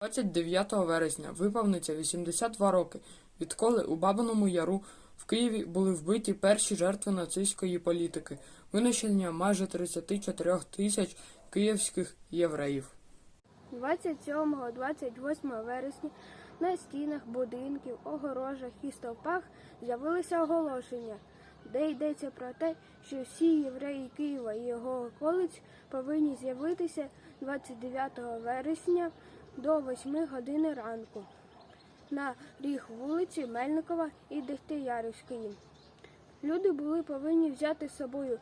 29 вересня виповниться 82 роки, відколи у Бабиному Яру в Києві були вбиті перші жертви нацистської політики, винищення майже 34 тисяч київських євреїв. 27-28 вересня на стінах будинків, огорожах і стовпах з'явилися оголошення, де йдеться про те, що всі євреї Києва і його околиць повинні з'явитися 29 вересня до 8 години ранку на ріг вулиці Мельникова і Дегтярівської. Люди були повинні взяти з собою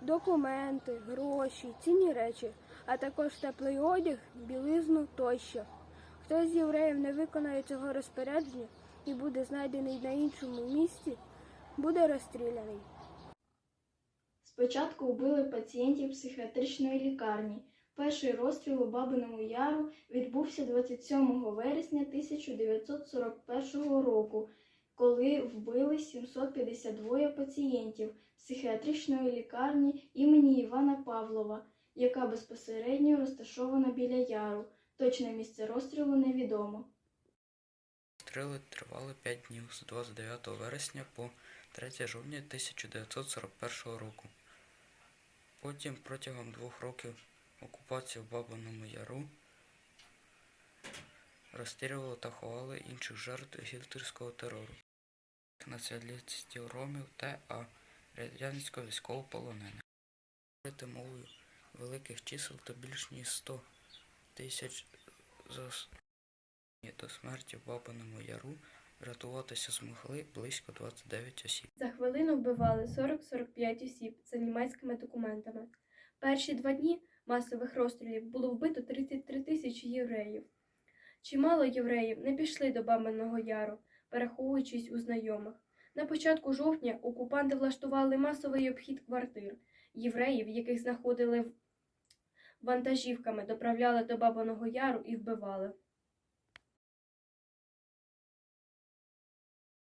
документи, гроші, цінні речі, а також теплий одяг, білизну тощо. Хто з євреїв не виконає цього розпорядження і буде знайдений на іншому місці, буде розстріляний. Спочатку вбили пацієнтів психіатричної лікарні. Перший розстріл у Бабиному Яру відбувся 27 вересня 1941 року, коли вбили 752 пацієнтів психіатричної лікарні імені Івана Павлова, яка безпосередньо розташована біля яру. Точне місце розстрілу невідомо. Стріли тривали 5 днів з 29 вересня по 3 жовтня 1941 року. Потім протягом двох років окупації в Бабиному Яру розстрілювали та ховали інших жертв гітлерського терору, націоналістів ромів та а радянського військовополонених. Говорити мовою великих чисел то більш ніж 100 тисяч зас до смерті в Бабиному Яру врятуватися змогли близько 29 осіб. За хвилину вбивали 40-45 осіб за німецькими документами. Перші два дні масових розстрілів було вбито 33 тисячі євреїв. Чимало євреїв не пішли до Бабиного Яру, переховуючись у знайомих. На початку жовтня окупанти влаштували масовий обхід квартир. Євреїв, яких знаходили вантажівками, доправляли до Бабиного Яру і вбивали.